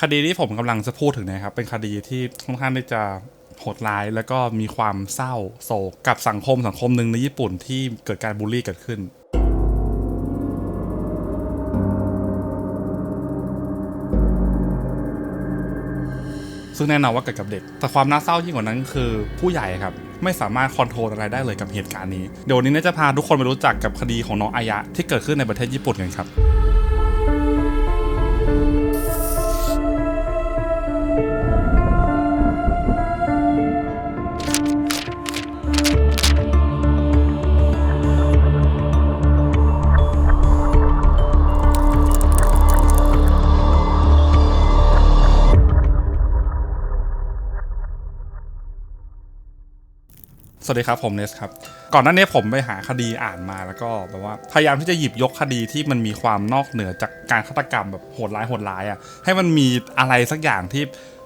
คดีที่ผมกำลังจะพูดถึงเนะครับ เป็นคดีที่ค่อนข้างที่จะโหดร้าย แล้วก็มีความเศร้าโศกกับสังคมสังคมหนึ่งในญี่ปุ่นที่เกิดการบูลลี่เกิดขึ้นซึ่งแน่นอนว่าเกิดกับเด็ก แต่ความน่าเศร้ายิ่งกว่านั้นคือผู้ใหญ่ครับ ไม่สามารถคอนโทรลอะไรได้เลยกับเหตุการณ์นี้ เดี๋ยววันนี้จะพาทุกคนไปรู้จักกับคดีของน้องอายะที่เกิดขึ้นในประเทศญี่ปุ่นกันครับ สวัสดีครับผมเนสครับ ก่อนหน้านี้ผมไปหาคดีอ่านมาแล้วก็แบบว่าพยายามที่จะหยิบยกคดีที่มันมีความนอกเหนือจากการฆาตกรรมแบบโหดร้ายโหดร้ายอะ่ะให้มันมีอะไรสักอย่างที่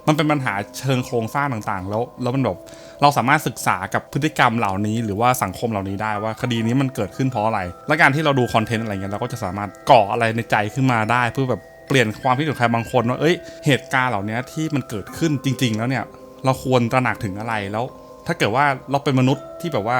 มันเป็นปัญหาเชิงโครงสร้างต่างๆ แล้วแล้วมันแบบเราสามารถศึกษากับพฤติกรรมเหล่านี้ หรือว่าสังคมเหล่านี้ได้ว่าคดีนี้มันเกิดขึ้นเพราะอะไร และการที่เราดูคอนเทนต์อะไรเงี้ยเราก็จะสามารถก่ออะไรในใจขึ้นมาได้ เพื่อแบบเปลี่ยนความคิดของใครบางคนว่าเอ้ยเหตุการณ์เหล่านี้ที่มันเกิดขึ้นจริง ๆ แล้วเนี่ยเราควรตระหนักถึงอะไรแล้ว ถ้าเกิดว่าเราเป็นมนุษย์ที่แบบว่า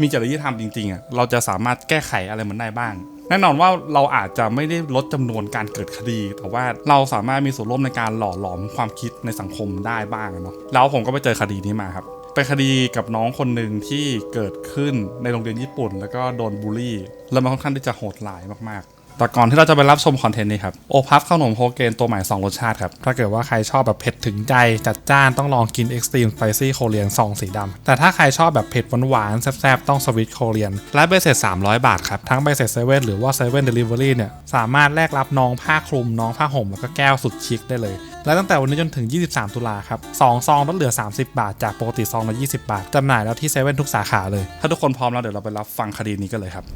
มีจริยธรรมจริงๆอะเราจะสามารถแก้ไขอะไรมันได้บ้าง แน่นอนว่าเราอาจจะไม่ได้ลดจำนวนการเกิดคดี แต่ว่าเราสามารถมีส่วนร่วมในการหล่อหลอมความคิดในสังคมได้บ้างเนาะแล้วผมก็ไปเจอคดีนี้มาครับเป็นคดีกับน้องคนหนึ่งที่เกิดขึ้นในโรงเรียนญี่ปุ่น แล้วก็โดนบูลลี่ แล้วมันค่อนข้างที่จะโหดร้ายมากๆ แต่ก่อนที่เราจะไปรับชมคอนเทนต์นี้ครับโอพัฟขนมโฮเกนตัวใหม่ 2 รสชาติครับ ถ้าเกิดว่าใครชอบแบบเผ็ดถึงใจ จัดจ้านต้องลองกิน Extreme Spicy Korean ซองสีดำ แต่ถ้าใครชอบแบบเผ็ดหวานๆแซ่บๆ ต้องสวิตโคเรียนและใบเสร็จ300 บาทครับ ทั้งใบเสร็จเซเว่นหรือว่าเซเว่นเดลิเวอรี่เนี่ย สามารถแลกรับน้องผ้าคลุมน้องผ้าห่มแล้วก็แก้วสุดชิคได้เลยและตั้งแต่วันนี้จนถึง 23 ตุลาครับ2ซองลดเหลือ 30 บาท จากปกติซองละ20 บาทจำหน่ายแล้วที่เซเว่นทุกสาขาเลย ถ้าทุกคนพร้อมแล้วเดี๋ยวเราไปรับฟังคดีนี้กันเลยครับ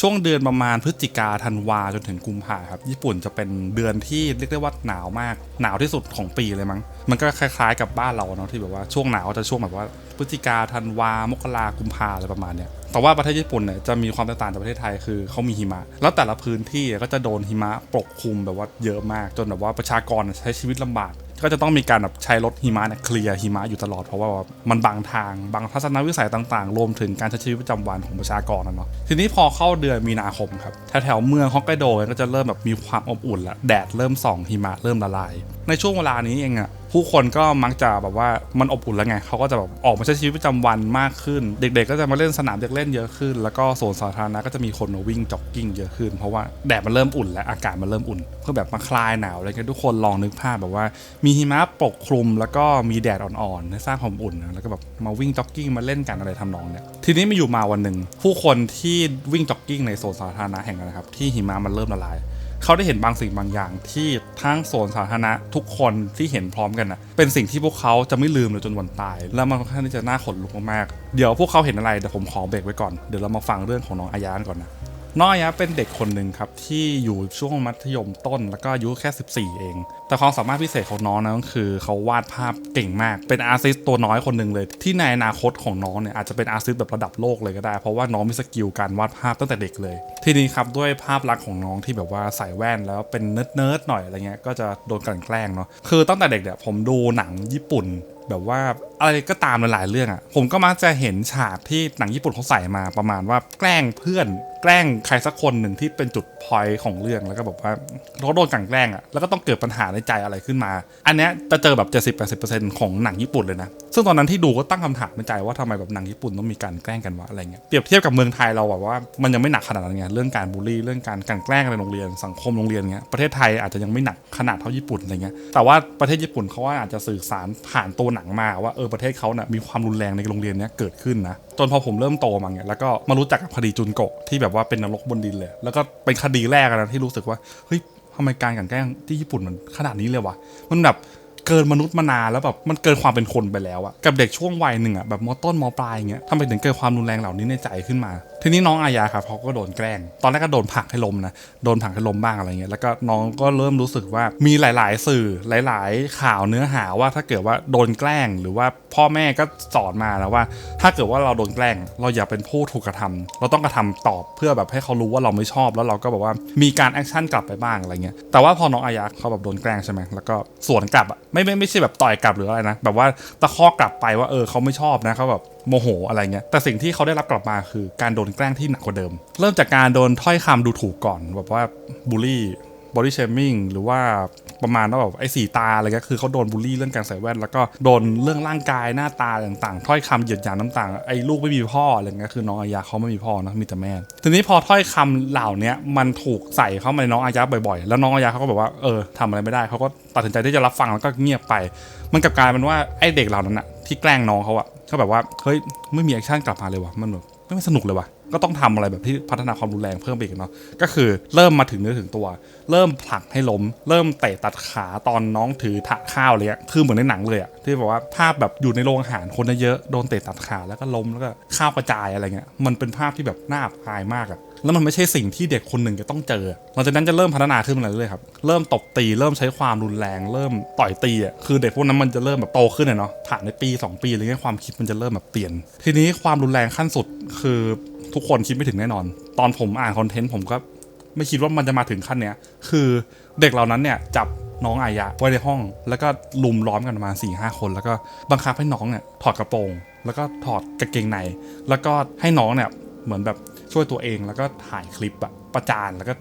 ช่วงเดือนประมาณพฤศจิกาธันวาจนถึงกุมภาครับ ญี่ปุ่นจะเป็นเดือนที่เรียกได้ว่าหนาวมาก หนาวที่สุดของปีเลยมั้ง มันก็คล้ายๆกับบ้านเราเนาะที่แบบว่าช่วงหนาวจะช่วงแบบว่าพฤศจิกาธันวามกรากุมภาอะไรประมาณเนี้ยแต่ว่าประเทศญี่ปุ่นเนี่ยจะมีความแตกต่างจากประเทศไทยคือเขามีหิมะ แล้วแต่ละพื้นที่ก็จะโดนหิมะปกคลุมแบบว่าเยอะมากจนแบบว่าประชากรใช้ชีวิตลำบาก ก็จะต้องมีการแบบใช้รถหิมะเนี่ยเคลียร์หิมะอยู่ตลอดเพราะว่ามันบังทางบังทัศนวิสัยต่างๆ รวมถึงการใช้ชีวิตประจำวันของประชากรนั่นเนาะทีนี้พอเข้าเดือนมีนาคมครับแถวๆเมืองฮอกไกโดก็จะเริ่มแบบมีความอบอุ่นละแดดเริ่มส่องหิมะเริ่มละลาย ในช่วงเวลานี้เองอะ ผู้คนก็มักจะแบบว่ามันอบอุ่นแล้วไงเขาก็จะแบบออกมาใช้ชีวิตประจำวันมากขึ้น เด็ก ๆ ก็จะมาเล่นสนามเด็กเล่นเยอะขึ้น แล้วก็โซนสาธารณะก็จะมีคนมาวิ่งจ็อกกิ้งเยอะขึ้น เพราะว่าแดดมันเริ่มอุ่นและอากาศมันเริ่มอุ่นเพื่อแบบมาคลายหนาวอะไรเงี้ยทุกคนลองนึกภาพแบบว่า มีหิมะปกคลุมแล้วก็มีแดดอ่อนๆให้สร้างความอุ่นแล้วก็แบบมาวิ่งจ็อกกิ้งมาเล่นกันอะไรทำนองเนี้ยทีนี้มาอยู่มาวันหนึ่งผู้คนที่วิ่งจ็อกกิ้งในโซนสาธารณะแห่งนั้นครับที่หิมะมันเริ่มละลาย เขาได้เห็นบางสิ่งบางอย่าง ที่ทั้งโซนสาธารณะทุกคนที่เห็นพร้อมกันนะเป็นสิ่งที่พวกเขาจะไม่ลืมเลยจนวันตาย แล้วมันค่อนข้างที่จะน่าขนลุกมากๆเดี๋ยวพวกเขาเห็นอะไรเดี๋ยวผมขอเบรกไว้ก่อนเดี๋ยวเรามาฟังเรื่องของน้องอายานก่อนนะ น้องอายเป็นเด็กคนหนึ่งครับที่อยู่ช่วงมัธยมต้นแล้วก็อายุแค่ 14 เอง แต่ความสามารถพิเศษของน้องนะก็คือเขาวาดภาพเก่งมาก เป็นอาร์ติสต์ตัวน้อยคนหนึ่งเลย ที่ในอนาคตของน้องเนี่ยอาจจะเป็นอาร์ติสต์แบบระดับโลกเลยก็ได้ เพราะว่าน้องมีสกิลการวาดภาพตั้งแต่เด็กเลย ทีนี้ครับด้วยภาพลักษณ์ของน้องที่แบบว่าใส่แว่นแล้วเป็นเนิร์ดๆหน่อยอะไรเงี้ยก็จะโดนกลั่นแกล้งเนาะคือตั้งแต่เด็กเนี่ยผมดูหนังญี่ปุ่นแบบว่าอะไรก็ตามหลายๆเรื่องอะ่ะผมก็มักจะเห็นฉากที่หนังญี่ปุ่นเขาใส่มาประมาณว่าแกล้งเพื่อน แกล้งใครสักคนหนึ่งที่เป็นจุดพอยของเรื่องแล้วก็แบบว่าเขาโดนกลั่นแกล้งอะ่ะแล้วก็ต้องเกิดปัญหาในใจอะไรขึ้นมา อันเนี้ยจะเจอแบบ 70-80%ของหนังญี่ปุ่นเลยนะ ซึ่งตอนนั้นที่ดูก็ตั้งคำถามในใจว่าทำไมแบบหนังญี่ปุ่นต้องมีการแกล้งกันวะอะไรเงี้ยเปรียบเทียบกับเมืองไทยเราแบบว่ามันยังไม่หนักขนาดนั้นไงเรื่องการบูลลี่เรื่องการกลั่นแกล้งในโรงเรียนสังคมโรงเรียนเงี้ยประเทศไทยอาจจะยังไม่หนักขนาดเท่าญี่ปุ่นอะไรเงี้ยแต่ว่าประเทศญี่ปุ่นเขาว่าอาจจะสื่อสารผ่านตัวหนังมาว่าเออประเทศเขาเนี่ยมีความรุนแรงในโรงเรียนเนี้ยเกิดขึ้นนะจนพอผมเริ่มโตมาเนี่ยแล้วก็มารู้จักกับคดีจุนโกะที่แบบว่าเป็นนรกบนดินเลย แล้วก็เป็นคดีแรกนะที่รู้สึกว่าเฮ้ยทำไมการกันแกล้งที่ญี่ปุ่นมันขนาดนี้เลยวะมันแบบเกินมนุษย์มานานแล้วแบบมันเกินความเป็นคนไปแล้วอะกับเด็กช่วงวัยหนึ่งอะแบบมอต้นมอปลายอย่างเงี้ยทำไมถึงเกิดความรุนแรงเหล่านี้ในใจขึ้นมา ทีนี้น้องอายาครับเขาก็โดนแกล้ง ตอนแรกก็โดนผักให้ล้มนะ โดนผักให้ล้มบ้างอะไรเงี้ย แล้วก็น้องก็เริ่มรู้สึกว่ามีหลาย ๆ สื่อหลาย ๆ ข่าวเนื้อหาว่าถ้าเกิดว่าโดนแกล้ง หรือว่าพ่อแม่ก็สอนมาแล้วว่า ถ้าเกิดว่าเราโดนแกล้ง เราอย่าเป็นผู้ถูกกระทำเราต้องกระทำตอบเพื่อแบบให้เขารู้ว่าเราไม่ชอบ แล้วเราก็แบบว่ามีการแอคชั่นกลับไปบ้างอะไรเงี้ย แต่ว่าพอน้องอายาเขาแบบโดนแกล้งใช่ไหมแล้วก็สวนกลับอะไม่ไม่ไม่ใช่แบบต่อยกลับหรืออะไรนะ แบบว่าตะคอกกลับไปว่าเออเขาไม่ชอบนะเขาแบบ โมโหอะไรเงี้ยแต่สิ่งที่เขาได้รับกลับมาคือการโดนแกล้งที่หนักกว่าเดิม เริ่มจากการโดนถ้อยคำดูถูกก่อนแบบว่าบูลลี่บอดี้เชมิ่งหรือว่าประมาณว่าแบบไอ้สีตาอะไรเงี้ยคือเขาโดนบูลลี่เรื่องการใส่แว่น แล้วก็โดนเรื่องร่างกายหน้าตาต่างๆ ถ้อยคำเหยียดหยามต่างๆไอ้ลูกไม่มีพ่ออะไรเงี้ยคือน้องอายาเขาไม่มีพ่อนะมีแต่แม่ ทีนี้พอถ้อยคำเหล่านี้มันถูกใส่เข้ามาในน้องอายาบ่อยๆ แล้วน้องอายาเขาก็แบบว่าเออทำอะไรไม่ได้เขาก็ตัดสินใจที่จะรับฟังแล้วก็เงียบไป มันกลับกลายเป็นว่าไอ้เด็กเหล่านั้นอะที่แกล้งน้องเขาอะ เขาแบบว่าเฮ้ยไม่มีแอคชั่นกลับมาเลยว่ะมันแบบไม่สนุกเลยว่ะก็ต้องทำอะไรแบบที่พัฒนาความรุนแรงเพิ่มไปอีกเนาะก็คือเริ่มมาถึงเนื้อถึงตัว เริ่มผลักให้ล้ม เริ่มเตะตัดขาตอนน้องถือถะข้าวเลยอะคือเหมือนในหนังเลยอะที่บอกว่าภาพแบบอยู่ในโรงอาหารคนเยอะๆโดนเตะตัดขาแล้วก็ล้มแล้วก็ข้าวกระจายอะไรเงี้ยมันเป็นภาพที่แบบน่าอับอายมากอะ แล้วมันไม่ใช่สิ่งที่เด็กคนหนึ่งจะต้องเจอหลังจากนั้นจะเริ่มพัฒนาขึ้นมาเรื่อยๆครับเริ่มตบตีเริ่มใช้ความรุนแรง เริ่มต่อยตีอะคือเด็กพวกนั้นมันจะเริ่มแบบโตขึ้นเนาะผ่านในปี 2 ปีอะไรเงี้ยความคิดมันจะเริ่มแบบเปลี่ยน ทีนี้ความรุนแรงขั้นสุดคือทุกคนคิดไม่ถึงแน่นอน ตอนผมอ่านคอนเทนต์ผมก็ไม่คิดว่ามันจะมาถึงขั้นเนี้ย คือเด็กเหล่านั้นเนี่ยจับน้องอายะไว้ในห้อง แล้วก็ลุมล้อมกันประมาสี่ห้าคน แล้วก็บังคับให้น้องเนี่ยถอดกระโปรง แล้วก็ถอดกางเกงใน แล้วก็ให้น้องเนี่ยเหมือนแบบ ช่วยตัวเองแล้วก็ถ่ายคลิปอะประจานแล้วก็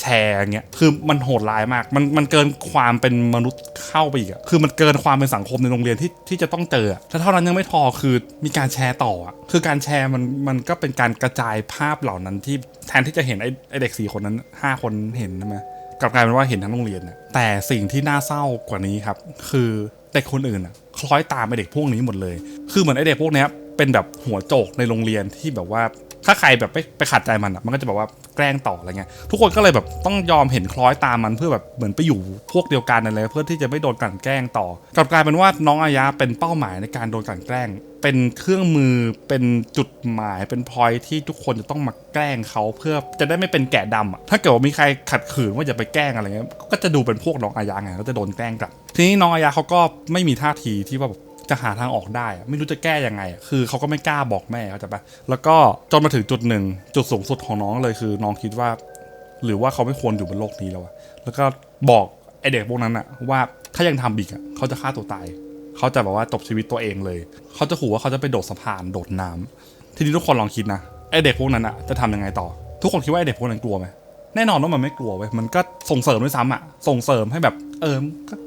แชร์เงี้ยคือมันโหดร้ายมาก มันมันเกินความเป็นมนุษย์เข้าไปอีกอะคือมันเกินความเป็นสังคมในโรงเรียนที่ที่จะต้องเจออะถ้าเท่านั้นยังไม่พอคือมีการแชร์ต่ออะคือการแชร์มันมันก็เป็นการกระจายภาพเหล่านั้นที่แทนที่จะเห็นไอ้ไอเด็กสี่คนนั้นห้าคนเห็นใช่ไหมกลับกลายเป็นว่าเห็นทั้งโรงเรียนน่ะแต่สิ่งที่น่าเศร้ากว่านี้ครับ คือเด็กคนอื่นอะคล้อยตามไอเด็กพวกนี้หมดเลย คือเหมือนไอเด็กพวกนี้เป็นแบบหัวโจกในโรงเรียนที่แบบว่า ถ้าใครแบบไปไปขัดใจมันอะมันก็จะแบบว่าแกล้งต่ออะไรเงี้ยทุกคนก็เลยแบบต้องยอมเห็นคล้อยตามมันเพื่อแบบเหมือนไปอยู่พวกเดียวกันอะไรเพื่อที่จะไม่โดนกลั่นแกล้งต่อกลับกลายเป็นว่าน้องอายะเป็นเป้าหมายในการโดนกลั่นแกล้ง เป็นเครื่องมือเป็นจุดหมายเป็นพอยที่ทุกคนจะต้องมาแกล้งเขาเพื่อจะได้ไม่เป็นแกะดำอะถ้าเกิดว่ามีใครขัดขืนว่าอย่าไปแกล้งอะไรเงี้ยก็จะดูเป็นพวกน้องอายะไงก็จะโดนแกล้งกลับทีนี้น้องอายะเขาก็ไม่มีท่าทีที่ว่า จะหาทางออกได้ ไม่รู้จะแก้ยังไง คือเขาก็ไม่กล้าบอกแม่เขาใจปะแล้วก็จนมาถึงจุดหนึ่งจุดสูงสุดของน้องเลยคือ น้องคิดว่า หรือว่าเขาไม่ควรอยู่บนโลกนี้แล้วอะแล้วก็บอกไอเด็กพวกนั้นอะว่าถ้ายังทำอีกอะเขาจะฆ่าตัวตายเขาจะแบบว่าจบชีวิตตัวเองเลย เขาจะขู่ว่าเขาจะไปโดดสะพานโดดน้ำทีนี้ทุกคนลองคิดนะไอเด็กพวกนั้นอะจะทำยังไงต่อ ทุกคนคิดว่าไอเด็กพวกนั้นกลัวไหมแน่นอนว่ามันไม่กลัวเว้ยมันก็ส่งเสริมด้วยซ้ำอะส่งเสริมให้แบบเออ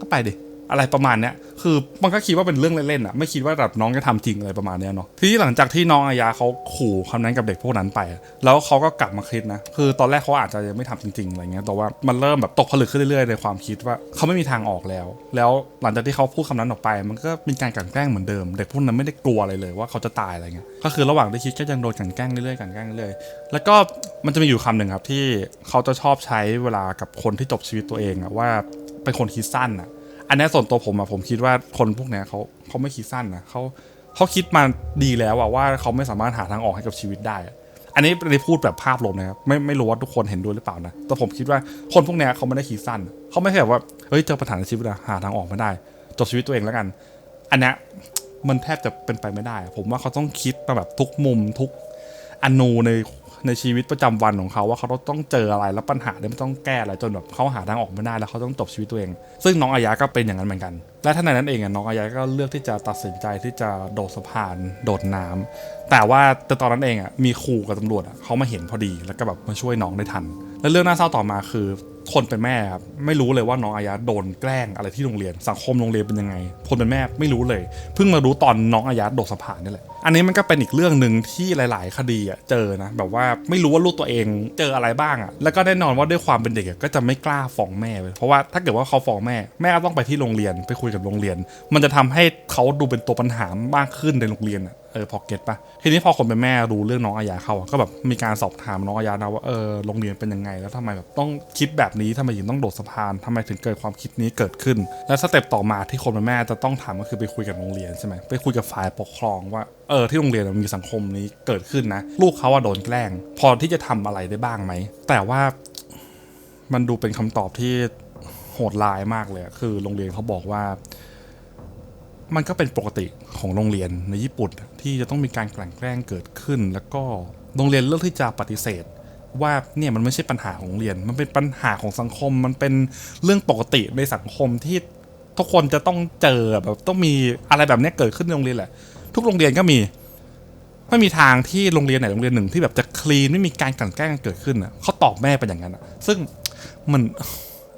ก็ไปดิ อะไรประมาณเนี้ยคือมันก็คิดว่าเป็นเรื่องเล่นๆอะไม่คิดว่าแบบน้องจะทำจริงอะไรประมาณเนี้ยเนาะทีนี้หลังจากที่น้องอายาเขาขู่คำนั้นกับเด็กพวกนั้นไป แล้วเขาก็กลับมาคิดนะ คือตอนแรกเขาอาจจะยังไม่ทำจริงๆอะไรเงี้ยแต่ว่ามันเริ่มแบบตกผลึกขึ้นเรื่อยๆในความคิดว่าเขาไม่มีทางออกแล้ว แล้วหลังจากที่เขาพูดคำนั้นออกไป มันก็มีการกลั่นแกล้งเหมือนเดิม เด็กพวกนั้นไม่ได้กลัวอะไรเลยว่าเขาจะตายอะไรเงี้ยก็คือระหว่างที่คิดก็ยังโดนกลั่นแกล้งเรื่อยๆกลั่นแกล้งเรื่อยๆแล้วก็มันจะมีอยู่คำหนึ่งครับที่เขาจะชอบใช้เวลากับคนที่จบชีวิตตัวเองอะว่าเป็นคนคิดสั้นอะ อันนี้ส่วนตัวผมอะผมคิดว่าคนพวกเนี้ยเขาเขาไม่คิดสั้นนะเขาเขาคิดมาดีแล้วอะว่าเขาไม่สามารถหาทางออกให้กับชีวิตได้อะอันนี้อันนี้พูดแบบภาพรวมนะครับไม่ไม่รู้ว่าทุกคนเห็นด้วยหรือเปล่านะแต่ผมคิดว่าคนพวกเนี้ยเขาไม่ได้คิดสั้น เขาไม่ใช่แบบว่าเฮ้ยเจอปัญหาในชีวิตอะหาทางออกไม่ได้จบชีวิตตัวเองแล้วกัน อันนี้มันแทบจะเป็นไปไม่ได้ ผมว่าเขาต้องคิดมาแบบทุกมุมทุกอนูใน ในชีวิตประจำวันของเขาว่าเขาต้องเจออะไรแล้วปัญหาเนี่ยมันต้องแก้อะไรจนแบบเขาหาทางออกไม่ได้แล้วเขาต้องจบชีวิตตัวเอง ซึ่งน้องอายะก็เป็นอย่างนั้นเหมือนกัน และท่านในนั้นเองอะน้องอายะก็เลือกที่จะตัดสินใจที่จะโดดสะพานโดดน้ำแต่ว่าแต่ตอนนั้นเองอะมีครูกับตำรวจอะเขามาเห็นพอดีแล้วก็แบบมาช่วยน้องได้ทัน และเรื่องน่าเศร้าต่อมาคือคนเป็นแม่ครับไม่รู้เลยว่าน้องอายะโดนแกล้งอะไรที่โรงเรียน สังคมโรงเรียนเป็นยังไงคนเป็นแม่ไม่รู้เลย เพิ่งมารู้ตอนน้องอายะโดดสะพานนี่แหละอันนี้มันก็เป็นอีกเรื่องหนึ่งที่หลาย ๆ คดีอะเจอนะแบบว่าไม่รู้ว่าลูกตัวเองเจออะไรบ้างอะแล้วก็แน่นอนว่าด้วยความเป็นเด็กก็จะไม่กล้าฟ้องแม่เลยเพราะว่าถ้าเกิดว่าเขาฟ้องแม่แม่ต้องไปที่โรงเรียนไปคุยกับโรงเรียน มันจะทำให้เขาดูเป็นตัวปัญหามากขึ้นในโรงเรียนอะเออพอเก็ตปะทีนี้พอคนเป็นแม่รู้เรื่องน้องอายาเขาอะก็แบบมีการสอบถามน้องอายานะว่าเออโรงเรียนเป็นยังไงแล้วทำไมแบบต้องคิดแบบนี้ทำไมถึงต้องโดดสะพานทำไมถึงเกิดความคิดนี้เกิดขึ้น และสเต็ปต่อมาที่คนเป็นแม่จะต้องทำก็คือไปคุยกับโรงเรียนใช่ไหมไปคุยกับฝ่ายปกครองว่า เออที่โรงเรียนมันมีสังคมนี้เกิดขึ้นนะ ลูกเขาว่าโดนแกล้ง พอที่จะทำอะไรได้บ้างไหม แต่ว่ามันดูเป็นคำตอบที่โหดร้ายมากเลยคือโรงเรียนเขาบอกว่า มันก็เป็นปกติของโรงเรียนในญี่ปุ่น ที่จะต้องมีการกลั่นแกล้งเกิดขึ้น แล้วก็โรงเรียนเลือกที่จะปฏิเสธว่าเนี่ยมันไม่ใช่ปัญหาของเรียน มันเป็นปัญหาของสังคม มันเป็นเรื่องปกติในสังคมที่ทุกคนจะต้องเจอแบบต้องมีอะไรแบบนี้เกิดขึ้นในโรงเรียนแหละ ทุกโรงเรียนก็มี ไม่มีทางที่โรงเรียนไหนโรงเรียนหนึ่งที่แบบจะคลีนไม่มีการกลั่นแกล้งเกิดขึ้นอะเขาตอบแม่ไปอย่างนั้นอะ ซึ่งมัน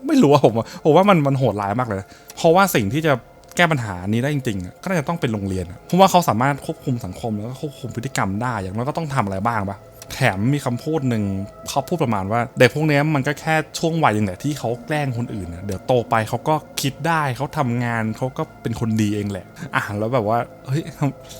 ไม่รู้ว่าผมว่าผมว่ามันมันโหดร้ายมากเลย เพราะว่าสิ่งที่จะแก้ปัญหานี้ได้จริงๆอะก็น่าจะต้องเป็นโรงเรียนอะเพราะว่าเขาสามารถควบคุมสังคมแล้วก็ควบคุมพฤติกรรมได้อย่างน้อยก็ต้องทำอะไรบ้างปะ แถมมีคำพูดหนึ่งเขาพูดประมาณว่าเด็กพวกนี้มันก็แค่ช่วงวัยหนึงแหละที่เขาแกล้งคนอื่นอะเดี๋ยวโตไปเขาก็คิดได้เขาทำงานเขาก็เป็นคนดีเองแหละอ่านแล้วแบบว่าเฮ้ย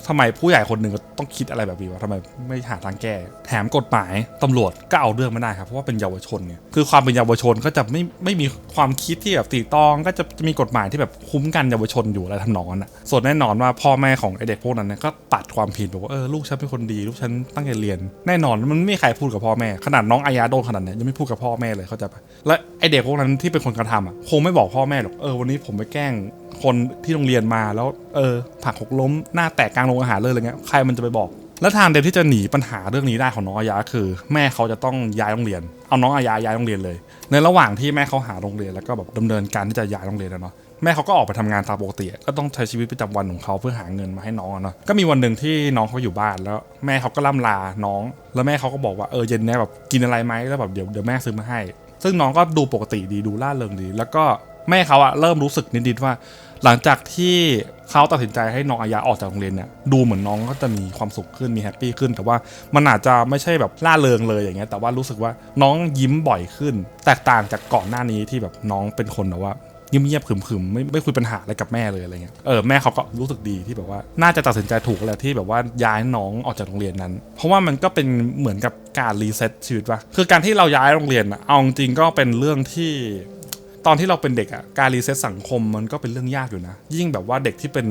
ทำไมผู้ใหญ่คนหนึ่งต้องคิดอะไรแบบนี้วะทำไมไม่หาทางแก้ แถมกฎหมายตำรวจก็เอาเรื่องไม่ได้ครับเพราะว่าเป็นเยาวชนเนี่ยคือความเป็นเยาวชนก็จะไม่ไม่มีความคิดที่แบบตีตอง ก็จะจะมีกฎหมายที่แบบคุ้มกันเยาวชนอยู่อะไรทำนองนั้นอะส่วนแน่นอนว่าพ่อแม่ของไอเด็กพวกนั้นเนี่ยก็ปัดความผิดบอกว่าเออลูกฉันเป็นคนดี ลูกฉันตั้งใจเรียนแน่นอนมันไม่มีใครพูดกับพ่อแม่ ขนาดน้องอายาโดนขนาดเนี้ยยังไม่พูดกับพ่อแม่เลยเข้าใจปะและไอเด็กพวกนั้นที่เป็นคนกระทำอะคงไม่บอกพ่อแม่หรอกเออวันนี้ผมไปแกล้งคนที่โรงเรียนมาแล้วเออผักหกล้มหน้าแตกกลางโรงอาหารเลยอะไรเงี้ยใครมันจะไปบอก แล้วทางเดียวที่จะหนีปัญหาเรื่องนี้ได้ของน้องอายาคือ แม่เขาจะต้องย้ายโรงเรียน เอาน้องอายาย้ายโรงเรียนเลย ในระหว่างที่แม่เขาหาโรงเรียนแล้วก็แบบดำเนินการที่จะย้ายโรงเรียนนะเนาะ แม่เขาก็ออกไปทำงานตามปกติก็ต้องใช้ชีวิตประจำวันของเขาเพื่อหาเงินมาให้น้องเนาะก็มีวันหนึ่งที่น้องเขาอยู่บ้านแล้ว แม่เขาก็ล่ำลาน้อง แล้วแม่เขาก็บอกว่าเออเย็นนี้แบบกินอะไรไหมแล้วแบบเดี๋ยวเดี๋ยวแม่ซื้อมาให้ ซึ่งน้องก็ดูปกติดีดูล่าเริงดี แล้วก็แม่เขาอะเริ่มรู้สึกนิดๆว่า หลังจากที่เขาตัดสินใจให้น้องอายาออกจากโรงเรียนเนี่ยดูเหมือนน้องก็จะมีความสุขขึ้นมีแฮปปี้ขึ้น แต่ว่ามันอาจจะไม่ใช่แบบล่าเริงเลยอย่างเงี้ยแต่ว่ารู้สึกว่าน้องยิ้มบ่อยขึ้น แตกต่างจากก่อนหน้านี้ที่แบบน้องเป็นคนแบบว่า เงียบๆขึมๆไม่ไม่คุยปัญหาอะไรกับแม่เลยอะไรเงี้ยเออแม่เขาก็รู้สึกดีที่แบบว่าน่าจะตัดสินใจถูกแหละที่แบบว่าย้ายน้องออกจากโรงเรียนนั้น เพราะว่ามันก็เป็นเหมือนกับการรีเซ็ตชีวิตว่ะคือการที่เราย้ายโรงเรียนอะเอาจริงก็เป็นเรื่องที่ตอนที่เราเป็นเด็กอะการรีเซ็ตสังคมมันก็เป็นเรื่องยากอยู่นะ ยิ่งแบบว่าเด็กที่เป็น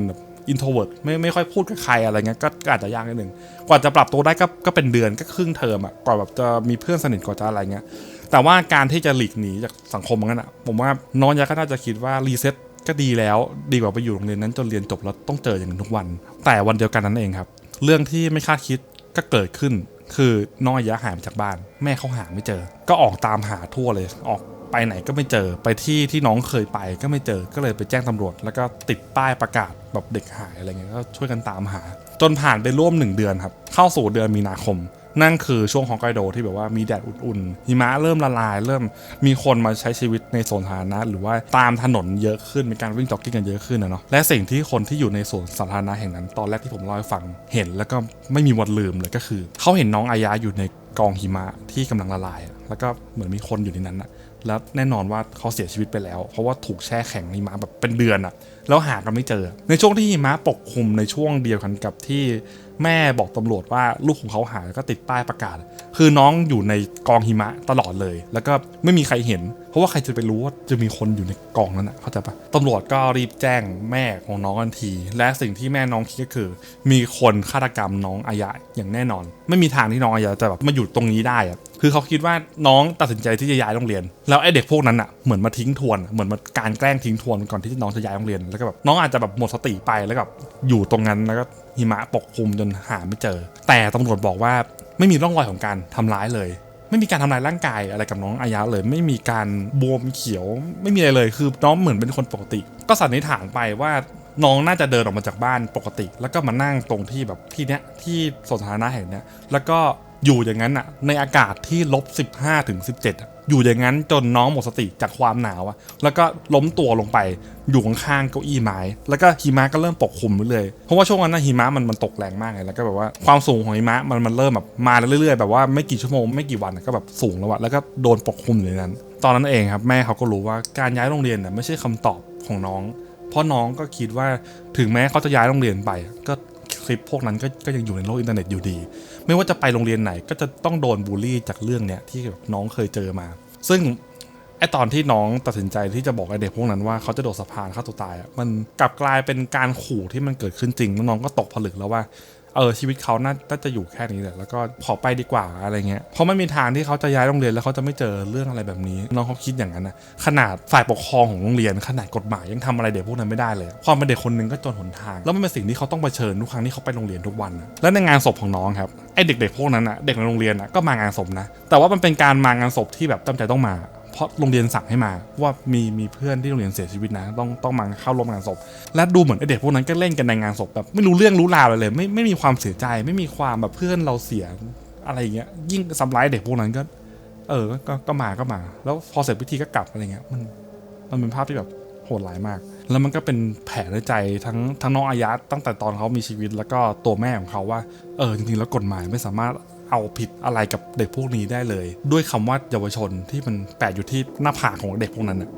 อินโทรเวิร์ดไม่ไม่ค่อยพูดกับใครอะไรเงี้ยก็ก็อาจจะยากนิดนึงกว่าจะปรับตัวได้ก็ก็เป็นเดือนก็ครึ่งเทอมอะกว่าแบบจะมีเพื่อนสนิทกว่าจะอะไรเงี้ย แต่ว่าการที่จะหลีกหนีจากสังคมนั้นอะผมว่าน้องยาก็น่าจะคิดว่ารีเซ็ตก็ดีแล้วดีกว่าไปอยู่โรงเรียนนั้นจนเรียนจบแล้วต้องเจออย่างนั้นทุกวัน แต่วันเดียวกันนั้นเองครับ เรื่องที่ไม่คาดคิดก็เกิดขึ้น คือน้องยะหายไปจากบ้าน แม่เขาหาไม่เจอ ก็ออกตามหาทั่วเลยออกไปไหนก็ไม่เจอไปที่ที่น้องเคยไปก็ไม่เจอก็เลยไปแจ้งตำรวจ แล้วก็ติดป้ายประกาศแบบเด็กหายอะไรเงี้ยก็ช่วยกันตามหา จนผ่านไปร่วมหนึ่งเดือนครับเข้าสู่เดือนมีนาคม นั่นคือช่วงของไกโดที่แบบว่ามีแดดอุ่นๆหิมะเริ่มละลาย เริ่มมีคนมาใช้ชีวิตในโซนสาธารณะ หรือว่าตามถนนเยอะขึ้นมีการวิ่งจ็อกกิ้งกันเยอะขึ้นนะเนาะและสิ่งที่คนที่อยู่ในสวนสาธารณะแห่งนั้น ตอนแรกที่ผมเล่าให้ฟังเห็นแล้วก็ไม่มีวันลืมเลยก็คือ เขาเห็นน้องอายาอยู่ในกองหิมะที่กำลังละลาย แล้วก็เหมือนมีคนอยู่ในนั้นอะแล้วแน่นอนว่าเขาเสียชีวิตไปแล้ว เพราะว่าถูกแช่แข็งในหิมะแบบเป็นเดือนอะแล้วหากันไม่เจอ ในช่วงที่หิมะปกคลุมในช่วงเดียวกันกับที่แม่บอกตำรวจว่าลูกของเขาหายแล้วก็ติดป้ายประกาศ คือน้องอยู่ในกองหิมะตลอดเลย แล้วก็ไม่มีใครเห็น เพราะว่าใครจะไปรู้ว่าจะมีคนอยู่ในกล่องนั้นอะเข้าใจปะตำรวจก็รีบแจ้งแม่ของน้องทันที และสิ่งที่แม่น้องคิดก็คือ มีคนฆาตกรรมน้องอายะอย่างแน่นอน ไม่มีทางที่น้องอายะจะแบบมาอยู่ตรงนี้ได้อะคือเขาคิดว่าน้องตัดสินใจที่จะย้ายโรงเรียน แล้วไอ้เด็กพวกนั้นอะเหมือนมาทิ้งทวนเหมือนมาการแกล้งทิ้งทวนก่อนที่น้องจะย้ายโรงเรียนแล้วก็แบบน้องอาจจะแบบหมดสติไปแล้วก็อยู่ตรงนั้นแล้วก็หิมะปกคลุมจนหาไม่เจอ แต่ตำรวจบอกว่าไม่มีร่องรอยของการทำร้ายเลย ไม่มีการทำลายร่างกายอะไรกับน้องอายะเลย ไม่มีการบวมเขียว ไม่มีอะไรเลย คือน้องเหมือนเป็นคนปกติ ก็สันนิษฐานไปว่าน้องน่าจะเดินออกมาจากบ้านปกติ แล้วก็มานั่งตรงที่แบบที่เนี้ยที่สวนสาธารณะแห่งเนี้ยแล้วก็ อยู่อย่างนั้นอะ ในอากาศที่ลบ15ถึง17อะอยู่อย่างนั้นจนน้องหมดสติจากความหนาวอะแล้วก็ล้มตัวลงไปอยู่ข้างๆเก้าอี้ไม้ แล้วก็หิมะก็เริ่มปกคลุมเรื่อยเพราะว่าช่วงนั้นนะหิมะมันมันตกแรงมากไงแล้วก็แบบว่าความสูงของหิมะมันมันเริ่มแบบมาเรื่อยๆแบบว่าไม่กี่ชั่วโมงไม่กี่วันก็แบบสูงแล้วอะแล้วก็โดนปกคลุมอยู่ในนั้น ตอนนั้นเองครับแม่เขาก็รู้ว่าการย้ายโรงเรียนน่ะไม่ใช่คำตอบของน้อง เพราะน้องก็คิดว่าถึงแม้เขาจะย้ายโรงเรียนไป ก็ คลิปพวกนั้นก็ก็ยังอยู่ในโลกอินเทอร์เน็ตอยู่ดี ไม่ว่าจะไปโรงเรียนไหนก็จะต้องโดนบูลลี่จากเรื่องเนี้ยที่แบบน้องเคยเจอมา ซึ่งไอตอนที่น้องตัดสินใจที่จะบอกไอเด็กพวกนั้นว่าเขาจะโดดสะพานฆ่าตัวตายอะมันกลับกลายเป็นการขู่ที่มันเกิดขึ้นจริงแล้วน้องก็ตกผลึกแล้วว่า เออชีวิตเขาน่าจะอยู่แค่นี้แหละแล้วก็ขอไปดีกว่าอะไรเงี้ยเพราะไม่มีทางที่เขาจะย้ายโรงเรียนแล้วเขาจะไม่เจอเรื่องอะไรแบบนี้ น้องเขาคิดอย่างนั้นนะขนาดฝ่ายปกครองของโรงเรียนขนาดกฎหมายยังทำอะไรเด็กพวกนั้นไม่ได้เลย ความเป็นเด็กคนหนึงก็จนหนทาง แล้วมันเป็นสิ่งที่เขาต้องเผชิญทุกครั้งที่เขาไปโรงเรียนทุกวันนะและในงานศพของน้องครับไอเด็กๆพวกนั้นอะเด็กในโรงเรียนอะก็มางานศพนะ แต่ว่ามันเป็นการมางานศพที่แบบตั้งใจต้องมา เพราะโรงเรียนสั่งให้มา ว่ามีมีเพื่อนที่โรงเรียนเสียชีวิตนะ ต้องต้องมาเข้าร่วมงานศพ และดูเหมือนเด็กพวกนั้นก็เล่นกันในงานศพแบบไม่รู้เรื่องรู้ราวอะไรเลย ไม่ไม่มีความเสียใจไม่มีความแบบเพื่อนเราเสียอะไรอย่างเงี้ย ยิ่งซ้ำร้ายเด็กพวกนั้นก็ เออก็ก็มาก็มา แล้วพอเสร็จพิธีก็กลับอะไรเงี้ยมันมันเป็นภาพที่แบบโหดร้ายมาก แล้วมันก็เป็นแผลในใจทั้งทั้งน้องอายะตั้งแต่ตอนเขามีชีวิต แล้วก็ตัวแม่ของเขาว่า เออจริงๆแล้วกฎหมายไม่สามารถ เอาผิดอะไรกับเด็กพวกนี้ได้เลย ด้วยคำว่าเยาวชนที่มันแปะอยู่ที่หน้าผากของเด็กพวกนั้นนะ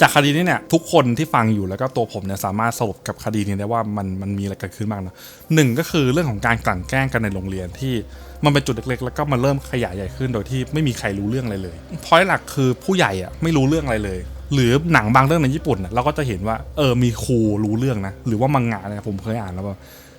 จากคดีนี้เนี่ยทุกคนที่ฟังอยู่แล้วก็ตัวผมเนี่ยสามารถสรุปกับคดีนี้ได้ว่ามันมันมีอะไรเกิดขึ้นบ้างเนะหนึ่งก็คือเรื่องของการกลั่นแกล้งกันในโรงเรียนที่มันเป็นจุดเล็กๆ แล้วก็มาเริ่มขยายใหญ่ขึ้นโดยที่ไม่มีใครรู้เรื่องอะไรเลยพอยหลักคือผู้ใหญ่อะไม่รู้เรื่องอะไรเลย หรือหนังบางเรื่องในญี่ปุ่นเราก็จะเห็นว่าเออมีครูรู้เรื่องนะหรือว่ามังงะเนี่ยผมเคยอ่านแล้วว่า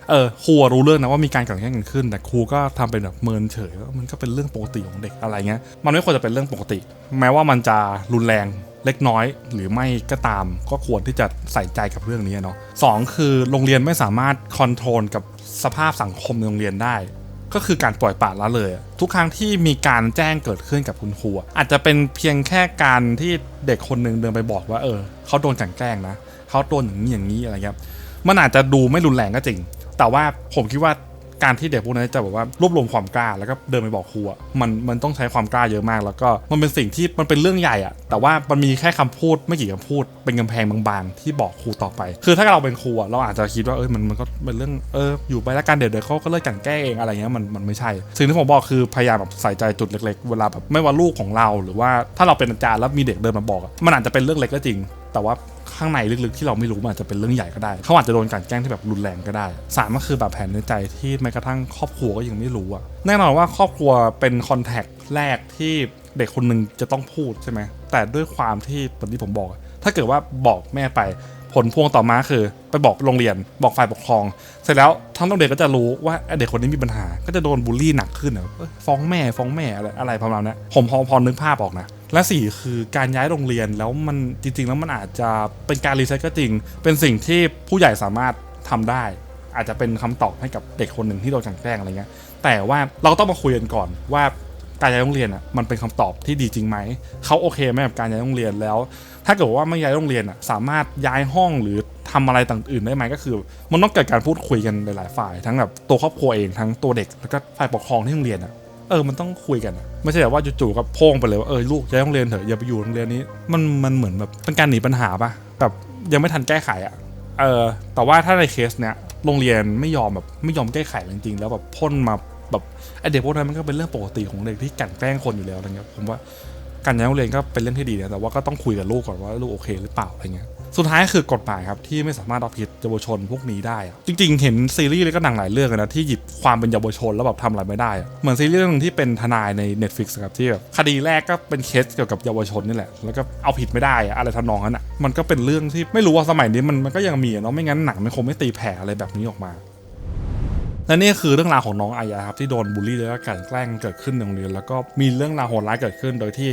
เออครูรู้เรื่องนะว่ามีการกลั่นแกล้งกันขึ้น แต่ครูก็ทำเป็นแบบเมินเฉยว่ามันก็เป็นเรื่องปกติของเด็กอะไรเงี้ยมันไม่ควรจะเป็นเรื่องปกติ แม้ว่ามันจะรุนแรงเล็กน้อย หรือไม่ก็ตาม ก็ควรที่จะใส่ใจกับเรื่องนี้เนาะสองคือโรงเรียนไม่สามารถคอนโทรลกับสภาพสังคมในโรงเรียนได้ ก็คือการปล่อยปละละเลย ทุกครั้งที่มีการแจ้งเกิดขึ้นกับคุณครูอะอาจจะเป็นเพียงแค่การที่เด็กคนหนึ่งเดินไปบอกว่าเออเขาโดนกันแกล้งนะเขาโดนอย่างนี้อย่างนี้อะไรเงี้ยมันอาจจะดูไม่รุนแรงก็จริง แต่ว่าผมคิดว่า การที่เด็กพวกนั้นจะแบบว่ารวบรวมความกล้าแล้วก็เดินไปบอกครูอะมันมันต้องใช้ความกล้าเยอะมาก แล้วก็มันเป็นสิ่งที่มันเป็นเรื่องใหญ่อะแต่ว่ามันมีแค่คำพูดไม่กี่คำพูด เป็นกำแพงบางๆ ที่บอกครูต่อไป คือถ้าเราเป็นครูอะเราอาจจะคิดว่าเออมันมันก็เป็นเรื่องเอออยู่ไปแล้วกันเดี๋ยวเดี๋ยวเขาก็เลิกกันแกล้งเองอะไรเงี้ยมันมันไม่ใช่ สิ่งที่ผมบอกคือพยายามแบบใส่ใจจุดเล็ก ๆ เวลาแบบไม่ว่าลูกของเราหรือว่าถ้าเราเป็นอาจารย์แล้วมีเด็กเดินมาบอก มันอาจจะเป็นเรื่องเล็กก็จริง แต่ว่า ข้างในลึกๆที่เราไม่รู้มันอาจจะเป็นเรื่องใหญ่ก็ได้เขาอาจจะโดนกลันแกล้งที่แบบรุนแรงก็ได้สามก็คือแบบแผนในใจที่แม้กระทั่งครอบครัวก็ยังไม่รู้อะแน่นอนว่าครอบครัวเป็นคอนแทคแรกที่เด็กคนหนึ่งจะต้องพูดใช่ไหมแต่ด้วยความที่แบบที่ผมบอก ถ้าเกิดว่าบอกแม่ไปผลพวงต่อมาคือไปบอกโรงเรียนบอกฝ่ายปกครอง เสร็จแล้วทั้งโรงเรียนก็จะรู้ว่าเด็กคนนี้มีปัญหา ก็จะโดนบูลลี่หนักขึ้นอะเอ้ยฟ้องแม่ฟ้องแม่อะไรอะไรประมาณนั้นผมพอพอนึกภาพออกนะ และสี่คือการย้ายโรงเรียนแล้วมันจริง ๆ แล้วมันอาจจะเป็นการรีเซ็ตก็จริง เป็นสิ่งที่ผู้ใหญ่สามารถทำได้ อาจจะเป็นคำตอบให้กับเด็กคนหนึ่งที่โดนกลันแกล้งอะไรเงี้ยแต่ว่าเราต้องมาคุยกันก่อนว่าการย้ายโรงเรียนอะมันเป็นคำตอบที่ดีจริงไหมเขาโอเคไหมกับการย้ายโรงเรียนแล้ว ถ้าเกิดว่าไม่ย้ายโรงเรียนอะสามารถย้ายห้องหรือทำอะไรต่างอื่นได้ไหมก็คือ มันต้องเกิดการพูดคุยกันหลายๆฝ่าย ทั้งแบบตัวครอบครัวเองทั้งตัวเด็กแล้วก็ฝ่ายปกครองที่โรงเรียนอะ เออมันต้องคุยกันอะไม่ใช่แบบว่าจู่ๆก็พ่งไปเลยว่าเออลูกย้ายโรงเรียนเถอะอย่าไปอยู่โรงเรียนนี้มันมันเหมือนแบบเป็นการหนีปัญหาปะแบบยังไม่ทันแก้ไขอะเออแต่ว่าถ้าในเคสเนี้ยโรงเรียนไม่ยอมแบบไม่ยอมแก้ไขจริงๆ แล้วแบบพ่นมาแบบไอเด็กพวกนั้นมันก็เป็นเรื่องปกติของเด็กที่กันแกล้งคนอยู่แล้วอะไรเงี้ยผมว่าการย้ายโรงเรียนก็เป็นเรื่องที่ดีนะแต่ว่าก็ต้องคุยกับลูกก่อนว่าลูกโอเคหรือเปล่าอะไรเงี้ย สุดท้ายคือกฎหมายครับ ที่ไม่สามารถเอาผิดเยาวชนพวกนี้ได้ จริง ๆ เห็นซีรีส์เลยก็หนังหลายเรื่องนะ ที่หยิบความเป็นเยาวชนแล้วแบบทำอะไรไม่ได้ เหมือนซีรีส์เรื่องที่เป็นทนายใน Netflix ครับที่แบบคดีแรกก็เป็นเคสเกี่ยวกับเยาวชนนี่แหละ แล้วก็เอาผิดไม่ได้อะอะไรทำนองนั้นอะมันก็เป็นเรื่องที่ไม่รู้ว่าสมัยนี้มันมันก็ยังมีเนาะไม่งั้นหนังมันคงไม่ตีแผ่อะไรแบบนี้ออกมา และนี่คือเรื่องราวของน้องอายาครับที่โดนบูลลี่แล้วก็กลั่นแกล้งเกิดขึ้นในโรงเรียนแล้วก็มีเรื่องราวโหดร้ายเกิดขึ้น โดยที่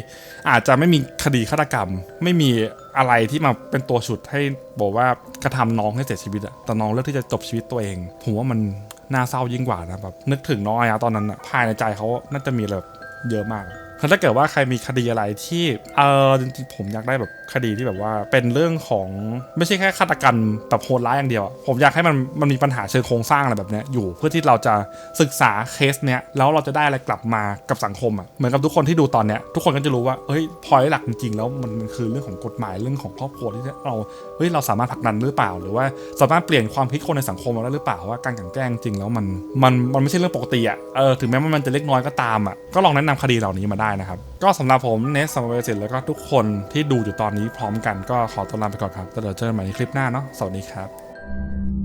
อาจจะไม่มีคดีฆาตกรรม ไม่มีอะไรที่มาเป็นตัวฉุดให้บอกว่ากระทำน้องให้เสียชีวิตอะแต่น้องเลือกที่จะจบชีวิตตัวเองผมว่ามันน่าเศร้ายิ่งกว่านะแบบนึกถึงน้องอายาตอนนั้นอะภายในใจเขาน่าจะมีแบบเยอะมาก ถ้าเกิดว่าใครมีคดีอะไรที่เออจริงๆผมอยากได้แบบคดีที่แบบว่า เป็นเรื่องของไม่ใช่แค่ฆาตกรรมแบบโหดร้ายอย่างเดียว ผมอยากให้มันมันมีปัญหาเชิงโครงสร้างอะไรแบบนี้อยู่เพื่อที่เราจะศึกษาเคสเนี้ยแล้วเราจะได้อะไรกลับมากับสังคมอะเหมือนกับทุกคนที่ดูตอนเนี้ยทุกคนก็จะรู้ว่าเฮ้ยพอยหลักจริงๆแล้วมันมันคือเรื่องของกฎหมายเรื่องของครอบครัวที่เราเฮ้ยเราสามารถผลักดันหรือเปล่า หรือว่าสามารถเปลี่ยนความคิดคนในสังคมเราได้หรือเปล่าว่าการกั่นแกล้งจริงแล้วมันมันมันไม่ใช่เรื่องปกติอะเออถึงแม้ว่ามันจะเล็กน้อยก็ตามอะก็ลองแนะนำคดีเหล่านี้มาได้ได้นะครับ ก็สำหรับผมเนสสัมเวสินแล้วก็ทุกคนที่ดูอยู่ตอนนี้พร้อมกันก็ขอตัวลาไปก่อนครับแล้วเดี๋ยวเจอกันใหม่ในคลิปหน้าเนาะสวัสดีครับ